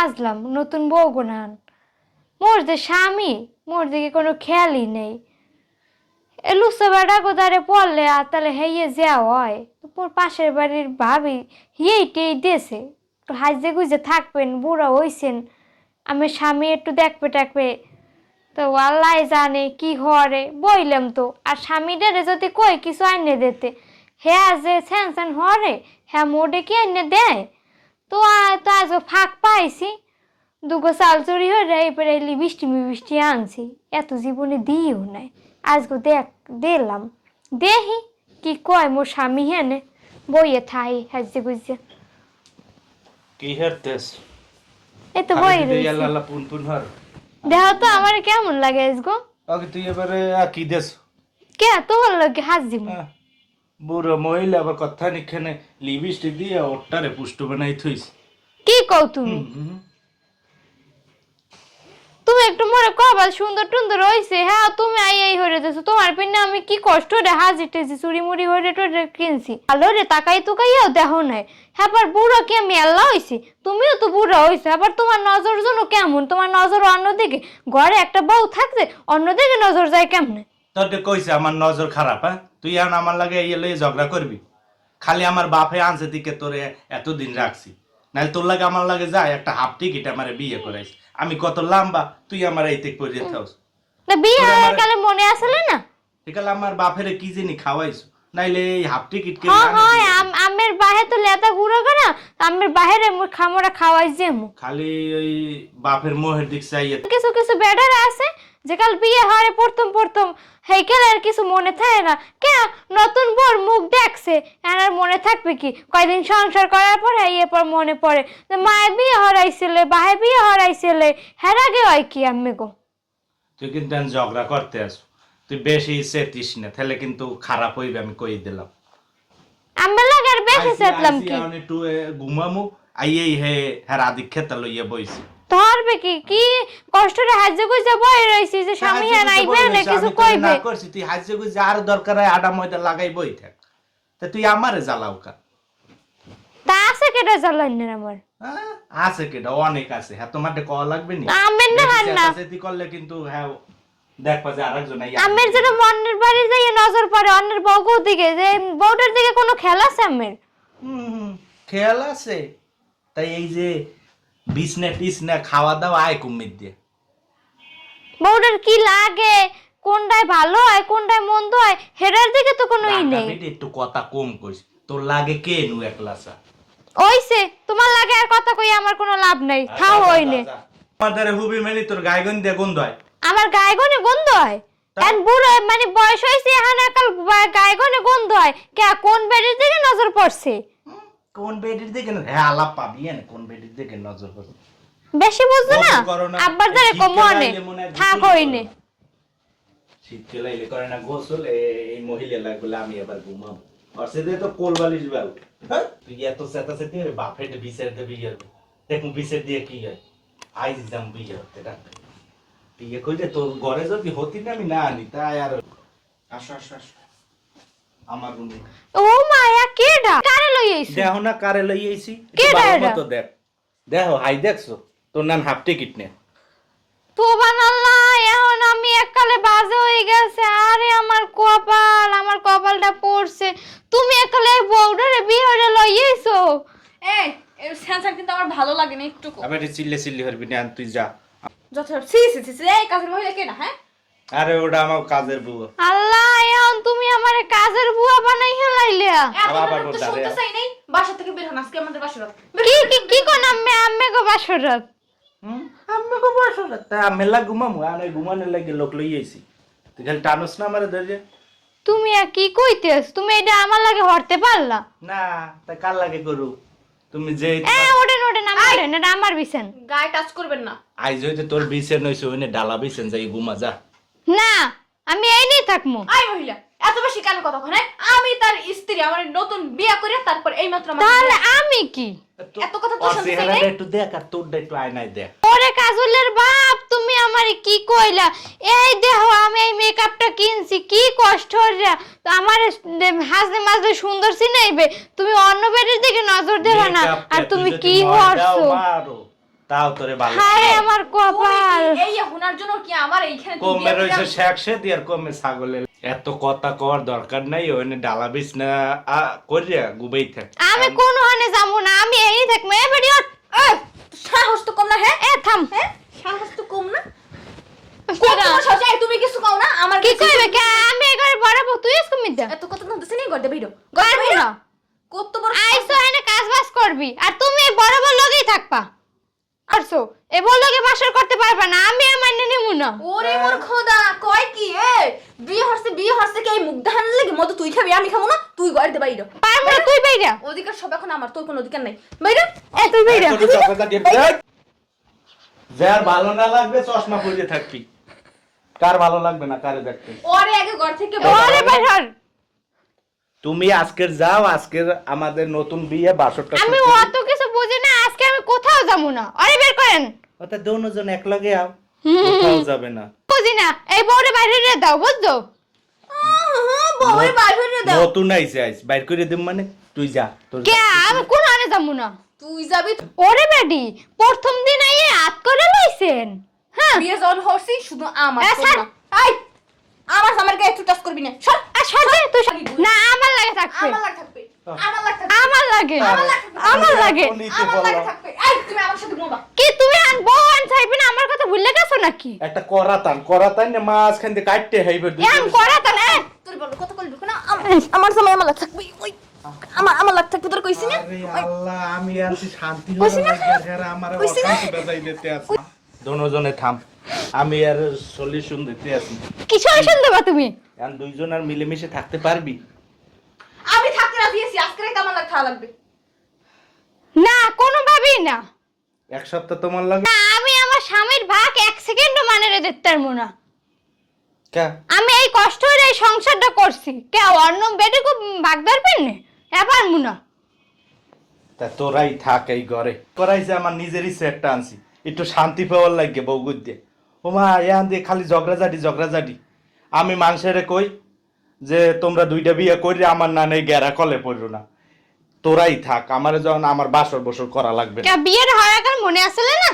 সাজলাম নতুন বউ গুনান। মোর যে স্বামী, মোর দিকে কোনো খেয়ালই নেই। এ লুসা বেড়া কোদারে পড়লে আর তাহলে হেয়ে যা হয়? মোর পাশের বাড়ির ভাবি হিয়েই টেই দেছে একটু হাজে গুজে থাকবেন, বুড়া হইছেন। আমি স্বামী একটু দেখবে টাকবে তো আল্লাহ জানে কি হরে, বইলাম তো। আর স্বামীটারে যদি কই কিছু আইনে দিতে হ্যাঁ যে স্যান স্যান হরে হ্যাঁ মোটে কি আইনে দেয়? তো তো আজ ফাঁক পাইছি দুগো চাল চুরি হয়ে এবারে এলি বৃষ্টি বৃষ্টি আনছি। এত জীবনে দিও নাই। আজকে দেখ দিলাম দেহি কি কয় মোর স্বামী হেনে। বইয়ে থাই হাজে গুজে কি হেরতেস এই তো বই ইয়াল্লা পুন পুন হর। দেহ তো আমার কেমন লাগে আজগো? আগে তুই এবারে কি দেস কে তোমার হাজিম আহ, বুড়ো মহিলা আবার কথা নিখানে লিপস্টিক দিয়ে ওটারে পুষ্ট বানাই থইস কি কও তুমি? তুমি একটু মনে কবাল সুন্দর টুন্দর হইছে। হ্যাঁ তুমি আই আই হরে দেছো তোমার পিনে আমি কি কষ্ট রে হাজির টেছি চুরি মুড়ি হরে টোরে কিনছি। আলো রে তাকাই তুকাইয়াও দেখো নাই। হ্যাঁ পার বুড়ো কি আমি আল্লাহ হইছি? তুমিও তো বুড়ো হইছো। আবার তোমার নজর জন্য কেমন? তোমার নজর অন্যদিকে। ঘরে একটা বউ থাকছে অন্যদিকে নজর যায় কেমনে? তোর কইছে আমার নজর খারাপ হ্যাঁ? তুই এখন আমার লাগে এই লয়ে ঝগড়া করবি। খালি আমার বাপে আনছে দিকে তোরে এতদিন রাখছি। নাহলে তোর লাগে আমার লাগে যায় একটা হাফ টিকিট আমার বিয়ে করাইস। আমি কত লম্বা তুই আমার এই থেকে করে থাকস না বিয়ে হয়ে মনে আসলে না? একালে আমার বাপের কি জানি খাওয়াইছ নাইলে এই হাফ টিকিট কে হ্যাঁ আম- আমের বাহে তো লেতা গুঁড়ো করে আমের বাহিরে মোর খামোরা খাওয়াই যে মু। খালি ওই বাপের মোহের দিক চাইয়ে কিছু কিছু বেডার আছে যে কাল বিয়ে হয় প্রথম প্রথম হেকেল আর কিছু মনে থাকে না। কে নতুন আর আর মনে থাকবে কি? কয়দিন সংসার করার পরে এরপর মনে পড়ে। যে মায়ের বিয়ে হরাইছিলে বাহে বিয়ে হরাইছিলে হের আগে হয় কি আমি গো? তুই কিন্তু ঝগড়া করতে আস। তুই বেশি চেতিস না তাহলে কিন্তু খারাপ হইবে আমি কই দিলাম। আমি লাগে আর বেশি চেতলাম কি? আমি একটু ঘুমামু আইয়েই হে হ্যাঁ আদিক খেতা লইয়া বইছি। ধরবে কি? কি কষ্টটা হাজে গুজে বই রইছি যে স্বামী হ্যাঁ নাইবে না কিছু কইবে না করছি তুই হাজে গুজে আর দরকার আডা ময়দা লাগাই বই থাক। তা তুই আমারে জ্বালাও কা? তা আছে কেটা জ্বালান আমার? হ্যাঁ, আছে কেটা অনেক আছে। হ্যাঁ তোমার কওয়া লাগবে নি? আমের না হার না চেঁচাচেঁচি করলে কিন্তু হ্যাঁ দেখবা যে আরেকজন আইয়া আমের যেন মনের বাড়ি যাই নজর পড়ে অন্যের দিকে যে বউটার দিকে কোনো খেলা আছে আমের? হুম, খেয়াল আছে। তাই এই যে বিছনা টিসনা খাওয়া দাওয়া আয় কুমির দিয়ে। বউটার কি লাগে কোনটায় ভালো হয় কোনটায় মন্দ হয় হেরার দিকে তো কোনো ই নেই। একটু কথা কম কইস। তোর লাগে কে নু একলাসা ওইছে তোমার লাগে আর কথা কই আমার কোনো লাভ নাই। খাও হইনে। আমাদের হুবি মেলি তোর গায়গন দিয়ে গন্ধ হয়। আমার গায়ে গনে গন্ধ হয়? এখন বুড়ো মানে বয়স হয়েছে এখন একাল গায়ে গনে গন্ধ হয়। কে কোন বেড়ির দিকে নজর পড়ছে? কোন বেডির দিকে হ্যাঁ আলাপ পাবি কোন বেডির দিকে নজর করবি বেশি বুঝছ না। আব্বার দ্বারে কমনে মনে থাক হইনে। এলে করে না গোসল এই মহিলা লাগবে আমি এবার ঘুমাবো আর সেদিকে তো কোল বালিশ বেল। হ্যাঁ? তুই এত সেতা সেতি বাপে বিছের দিয়ে দেখুন কি হয়? আইজ দাম বিয়ে হতে ডাক বিয়ে করলে তোর ঘরে যদি হতি না আমি না আনি তাই আর আসো আসো আসো। আমার রুমে ও মায়া কেডা কারে লই আইছো? দেখো না কারে লই আইছি? কে একটু ভালো ডায়রা? মতো দেখ। দেখো হাই দেখছ তোর নাম হাফ টিকিট নে। তো এককালে বাজে হয়ে গেছে। আরে আমার কপাল আমার কপালটা পড়ছে। তুমি এককালে বউডারে বিয়ে হয়ে লই আইছো? এই স্যানসার কিন্তু আমার ভালো লাগে না একটু আবার চিল্লে চিল্লি হরবি না তুই যা। যথেষ্ট সি সি সি এই কাজের মহিলা কে না হ্যাঁ? আরে ওটা আমার কাজের বুয়া আল্লাহ এখন তুমি আমার কাজের বুয়া বানাই হেলাইলে আবার তো শুনতে চাই নাই? বাসা থেকে বের হন আজকে আমাদের বাসা রাত কি কি কি কোন আম্মে আম্মে গো বাসরত হুম? আম্মে কো বসো তা আমি লাগ ঘুমামু আমি ঘুমানোর লাগে লোক লই আইছি। তুই খালি টানোস না আমারে ধরে। তুমি আর কি কইতেছ? তুমি এটা আমার লাগে হরতে পারলা? না তা কার লাগে করু? তুমি যে এ ওঠেন ওঠেন আমার ওঠেন এটা আমার বিছেন। গায়ে টাচ করবেন না। আইজ হইতে তোর বিছেন হইছে ওইনে ডালা বিছেন যাই ঘুমা যা। না আমি এই নিয়ে থাকব আই মহিলা। এত বেশি কেন কথা হয় আমি তার স্ত্রী আমার নতুন বিয়ে করে তারপর এই মাত্র তাহলে আমি কি? এত কথা তো শুনতে নাই। একটু দেখ আর তোরটা একটু আয়নায় দেখ। ওরে কাজলের বাপ তুমি আমারে কি কইলা? এই দেখো আমি এই মেকআপটা কিনছি কি কষ্ট রে। তো আমার হাসতে মাসতে সুন্দর সিনাইবে তুমি অন্য বেডির দিকে নজর দেবে না। আর তুমি কি করছ? তাও তোরে ভালো হায় আমার কপাল। এই হুনার জন্য কি আমার এইখানে কমে কইরা- শেখ সে আর কমে ছাগলের এত কথা কওয়ার দরকার নাই ওখানে ডালা বিছনা আ- করিয়া গুবেই থাক। আমি কোন হানে যাব না আমি এই থাকব। এবারে এই, সাহস তো কম না হ্যাঁ? এ থাম। হ্যাঁ? সাহস তো কম না। কইরা। তুমি কিছু কও না আমার কি কইবে? কে? আমি একবার বড় বউ তুই এসে কমি এত কথা না দিছিনি গড় দে না। কত বড় আইসো এনে কাজ বাজ করবি। আর তুমি বড় বড় লগেই থাকবা। আরছো এ বাসর করতে পারবা না আমি আর মাইনে নিমু না। ওরে মোর খোদা কয় কি এ? বিয়ে হচ্ছে বিয়ে হচ্ছে কি এই মুখ ধান লাগে মতো তুই খাবি আমি খাব না তুই গড় দে বাইরো। তুই বাইরা। অধিকার সব এখন আমার তোর কোনো অধিকার নাই। বাইরো। এ তুই বাইরা। যার ভালো না লাগবে চশমা পরে থাকবি। কার ভালো লাগবে না কারে দেখতে? ওরে আগে ঘর থেকে ওরে বাইর তুমি আজকের যাও আজকের আমাদের নতুন বিয়ে বাসরটা আমি অত কিছু বুঝি না কোথাও যাব না। আরে বের করেন। ওটা দোনোজন এক লগে আও। কোথাও যাবে না। বুঝি না এই বউরে বাইরে রে দাও বুঝছ? বউয়ের বাইরে হয়ে দাও। নতুন আইছে আইস বাইর করে দিম মানে তুই যা তোর কে আমি কোন হানে যাব না? তুই যাবি ওরে বেডি প্রথম দিন আইয়ে হাত করে লইছেন। হ্যাঁ। বিয়ে যখন হচ্ছি শুধু আমার। আমার আমার গায়ে একটু টাচ করবি না। সর। আর সরছে তুই না আমার লাগে থাকবে। আমার লাগ থাকবে। আমার লাগ আমার লাগে আমার লাগে। আমার লাগে। থাকবে এই তুমি আমার সাথে ঘুমাবা কি তুমি আন বউ আন চাইবে না? আমার কথা ভুলে গেছো নাকি? একটা করাতান করাতান না দিয়ে কাটতে হইবে দুই এম করা তো তোর বল না? আমার সময় আমার থাকবে ওই আমার আমার লাগ থাকবে তোর কইছি না? আল্লাহ আমি আছি শান্তি কইছি না? আমার? অশান্তি বাজাই দিতে আছে। দোনোজনে থাম আমি আর সলিউশন দিতে আছি। কি সলিউশন দেবা তুমি? এখন দুইজন আর মিলেমিশে থাকতে পারবি? আমি থাকতে রাজি আছি আজকে রাতে আমার লাগ লাগবে। না কোনোভাবেই না। এক সপ্তাহ তোমার লাগে? আমি আমার স্বামীর ভাগ এক সেকেন্ডও মানে রে দেখতে পারব না। কা? আমি এই কষ্ট করে এই সংসারটা করছি। কে অন্য বেটে খুব ভাগ ধরবেন না? এবার মুনা তা তোরাই থাক এই ঘরে। করাইছে আমার নিজেরই সেটটা আনছি। একটু শান্তি পাওয়ার লাগে বউগুদ দিয়ে ও মা এখান দিয়ে খালি ঝগড়াঝাটি ঝগড়াঝাটি। আমি মানুষেরে কই যে তোমরা দুইটা বিয়ে করে আমার না নেই গেরা কলে পড়ল না। তোরাই থাক, আমার যখন আমার বাসর বসর করা লাগবে। বিয়ের হয় আগে মনে আসলে না